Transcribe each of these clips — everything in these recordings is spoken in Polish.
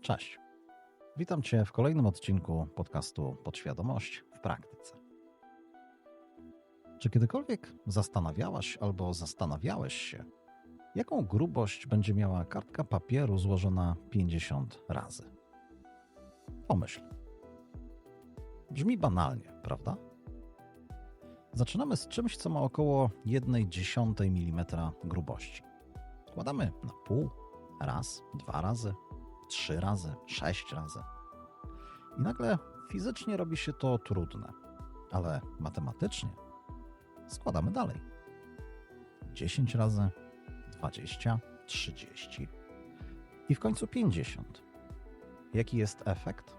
Cześć. Witam Cię w kolejnym odcinku podcastu Podświadomość w praktyce. Czy kiedykolwiek zastanawiałaś albo zastanawiałeś się, jaką grubość będzie miała kartka papieru złożona 50 razy? Pomyśl. Brzmi banalnie, prawda? Zaczynamy z czymś, co ma około 1,1 mm grubości. Składamy na pół, raz, dwa razy, trzy razy, sześć razy. I nagle fizycznie robi się to trudne, ale matematycznie składamy dalej. 10 razy, 20, 30 i w końcu 50. Jaki jest efekt?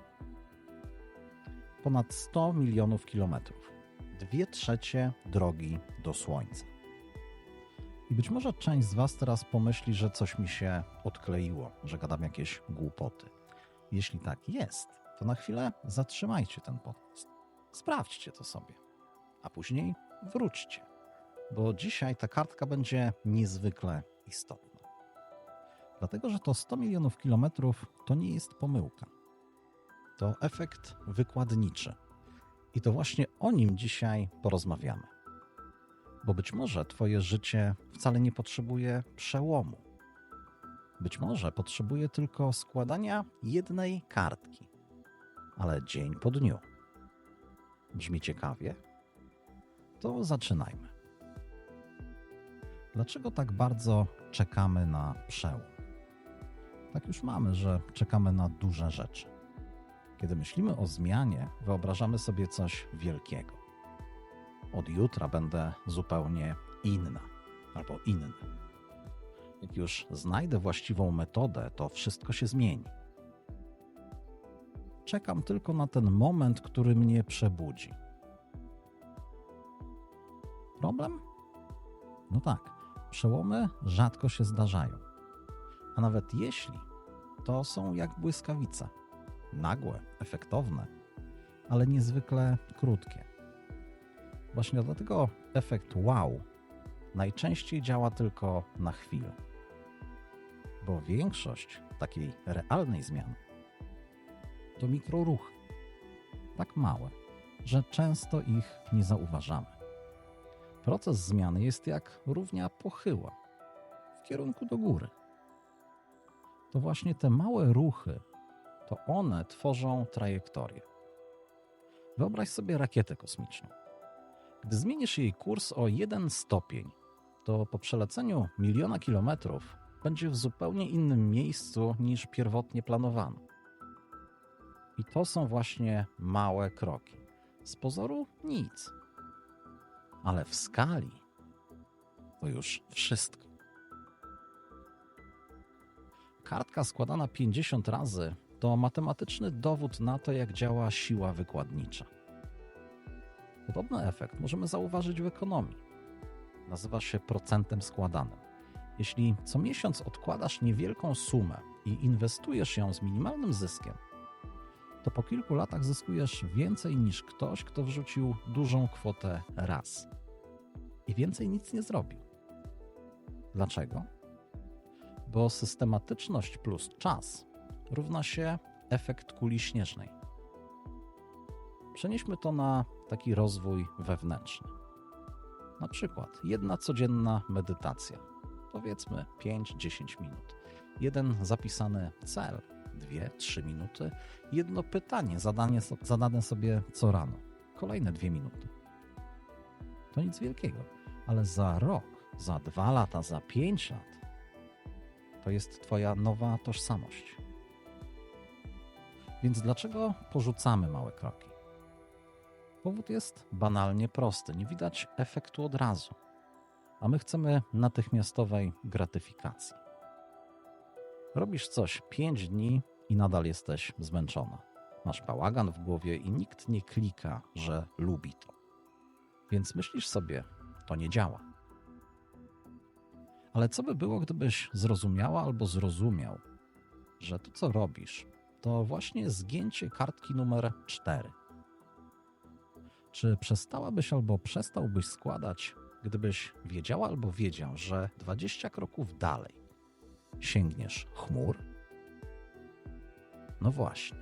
Ponad 100 milionów kilometrów. Dwie trzecie drogi do Słońca. I być może część z Was teraz pomyśli, że coś mi się odkleiło, że gadam jakieś głupoty. Jeśli tak jest, to na chwilę zatrzymajcie ten podcast. Sprawdźcie to sobie, a później wróćcie, bo dzisiaj ta kartka będzie niezwykle istotna. Dlatego, że to 100 milionów kilometrów to nie jest pomyłka. To efekt wykładniczy. I to właśnie o nim dzisiaj porozmawiamy bo być może Twoje życie wcale nie potrzebuje przełomu. Być może potrzebuje tylko składania jednej kartki, ale dzień po dniu. Brzmi ciekawie? To zaczynajmy. Dlaczego tak bardzo czekamy na przełom? Tak już mamy, że czekamy na duże rzeczy. Kiedy myślimy o zmianie, wyobrażamy sobie coś wielkiego od jutra będę zupełnie inna albo inny. Jak już znajdę właściwą metodę, to wszystko się zmieni. Czekam tylko na ten moment, który mnie przebudzi. Problem? No tak, przełomy rzadko się zdarzają. A nawet jeśli, to są jak błyskawice. Nagłe, efektowne, ale niezwykle krótkie. Właśnie dlatego efekt wow najczęściej działa tylko na chwilę. Bo większość takiej realnej zmiany to mikroruchy, tak małe, że często ich nie zauważamy. Proces zmiany jest jak równia pochyła w kierunku do góry. To właśnie te małe ruchy, to one tworzą trajektorię. Wyobraź sobie rakietę kosmiczną. Gdy zmienisz jej kurs o jeden stopień, to po przeleceniu miliona kilometrów będzie w zupełnie innym miejscu niż pierwotnie planowano. I to są właśnie małe kroki. Z pozoru nic, ale w skali to już wszystko. Kartka składana 50 razy to matematyczny dowód na to, jak działa siła wykładnicza. Podobny efekt możemy zauważyć w ekonomii. Nazywa się procentem składanym. Jeśli co miesiąc odkładasz niewielką sumę i inwestujesz ją z minimalnym zyskiem, to po kilku latach zyskujesz więcej niż ktoś, kto wrzucił dużą kwotę raz i więcej nic nie zrobił. Dlaczego? Bo systematyczność plus czas równa się efekt kuli śnieżnej. Przenieśmy to na taki rozwój wewnętrzny. Na przykład jedna codzienna medytacja, powiedzmy 5-10 minut. Jeden zapisany cel, 2-3 minuty. Jedno pytanie zadanie, zadane sobie co rano, kolejne 2 minuty. To nic wielkiego, ale za rok, za dwa lata, za 5 lat to jest Twoja nowa tożsamość. Więc dlaczego porzucamy małe kroki? Powód jest banalnie prosty. Nie widać efektu od razu, a my chcemy natychmiastowej gratyfikacji. Robisz coś 5 dni i nadal jesteś zmęczona. Masz bałagan w głowie i nikt nie klika, że lubi to. Więc myślisz sobie, to nie działa. Ale co by było, gdybyś zrozumiała albo zrozumiał, że to, co robisz, to właśnie zgięcie kartki numer 4 czy przestałabyś albo przestałbyś składać, gdybyś wiedziała albo wiedział, że 20 kroków dalej sięgniesz chmur? No właśnie.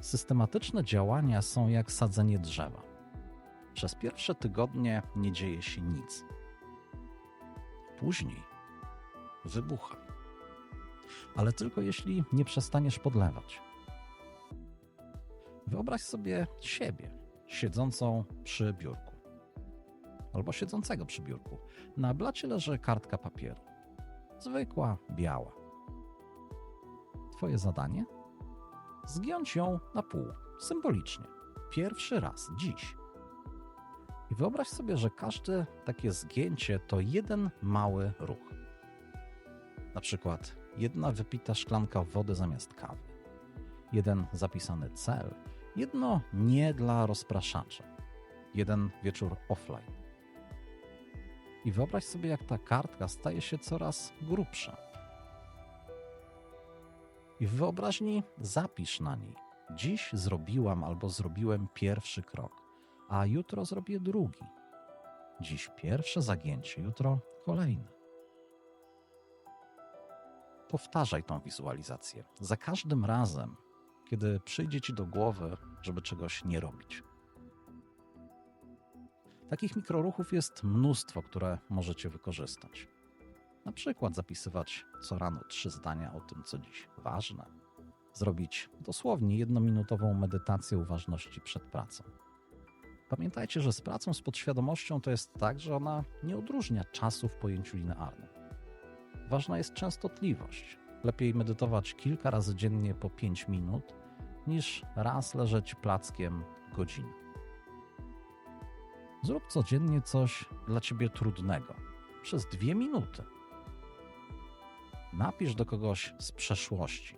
Systematyczne działania są jak sadzenie drzewa. Przez pierwsze tygodnie nie dzieje się nic. Później wybucha. Ale tylko jeśli nie przestaniesz podlewać. Wyobraź sobie siebie siedzącą przy biurku albo siedzącego przy biurku. Na blacie leży kartka papieru. Zwykła, biała. Twoje zadanie? Zgiąć ją na pół, symbolicznie. Pierwszy raz, dziś. I wyobraź sobie, że każde takie zgięcie to jeden mały ruch. Na przykład jedna wypita szklanka wody zamiast kawy, jeden zapisany cel, jedno nie dla rozpraszacza, jeden wieczór offline. I wyobraź sobie, jak ta kartka staje się coraz grubsza. I w wyobraźni zapisz na niej: Dziś zrobiłam albo zrobiłem pierwszy krok, a jutro zrobię drugi. Dziś pierwsze zagięcie, jutro kolejne. Powtarzaj tą wizualizację za każdym razem, kiedy przyjdzie ci do głowy, żeby czegoś nie robić. Takich mikroruchów jest mnóstwo, które możecie wykorzystać. Na przykład zapisywać co rano trzy zdania o tym, co dziś ważne. Zrobić dosłownie jednominutową medytację uważności przed pracą. Pamiętajcie, że z pracą z podświadomością to jest tak, że ona nie odróżnia czasu w pojęciu linearnym. Ważna jest częstotliwość. Lepiej medytować kilka razy dziennie po 5 minut, niż raz leżeć plackiem godzinę. Zrób codziennie coś dla ciebie trudnego przez dwie minuty. Napisz do kogoś z przeszłości,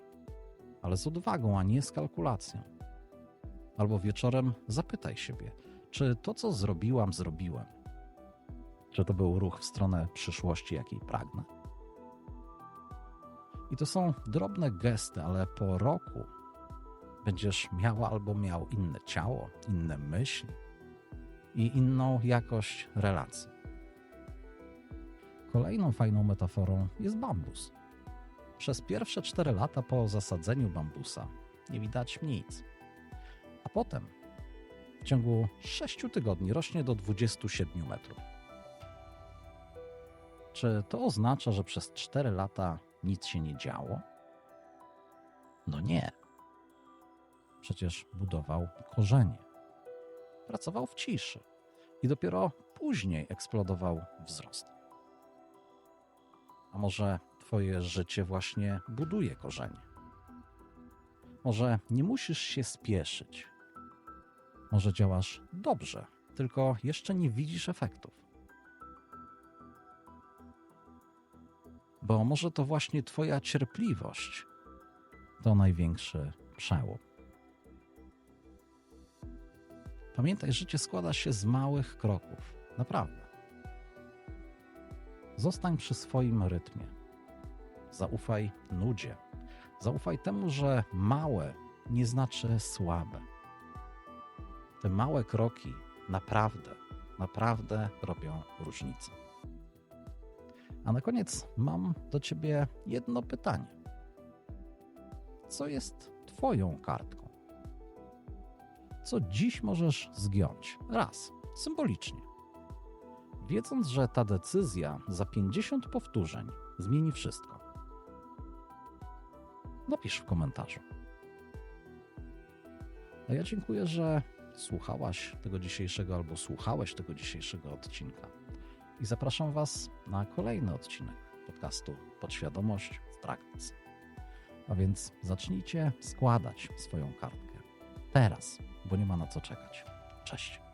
ale z odwagą, a nie z kalkulacją. Albo wieczorem zapytaj siebie, czy to, co zrobiłam, zrobiłem. Czy to był ruch w stronę przyszłości, jakiej pragnę? I to są drobne gesty, ale po roku będziesz miała albo miał inne ciało, inne myśli i inną jakość relacji. Kolejną fajną metaforą jest bambus. Przez pierwsze 4 lata po zasadzeniu bambusa nie widać nic, a potem w ciągu 6 tygodni rośnie do 27 metrów. Czy to oznacza, że przez 4 lata nic się nie działo? No nie. Przecież budował korzenie. Pracował w ciszy i dopiero później eksplodował wzrost. A może Twoje życie właśnie buduje korzenie? Może nie musisz się spieszyć? Może działasz dobrze, tylko jeszcze nie widzisz efektów? Bo może to właśnie Twoja cierpliwość to największy przełom. Pamiętaj, życie składa się z małych kroków. Naprawdę. Zostań przy swoim rytmie. Zaufaj nudzie. Zaufaj temu, że małe nie znaczy słabe. Te małe kroki naprawdę, naprawdę robią różnicę. A na koniec mam do Ciebie jedno pytanie. Co jest Twoją kartką? Co dziś możesz zgiąć? Raz, symbolicznie. Wiedząc, że ta decyzja za 50 powtórzeń zmieni wszystko. Napisz w komentarzu. A ja dziękuję, że słuchałaś tego dzisiejszego albo słuchałeś tego dzisiejszego odcinka i zapraszam Was na kolejny odcinek podcastu Podświadomość w praktyce. A więc zacznijcie składać swoją kartkę teraz, bo nie ma na co czekać. Cześć.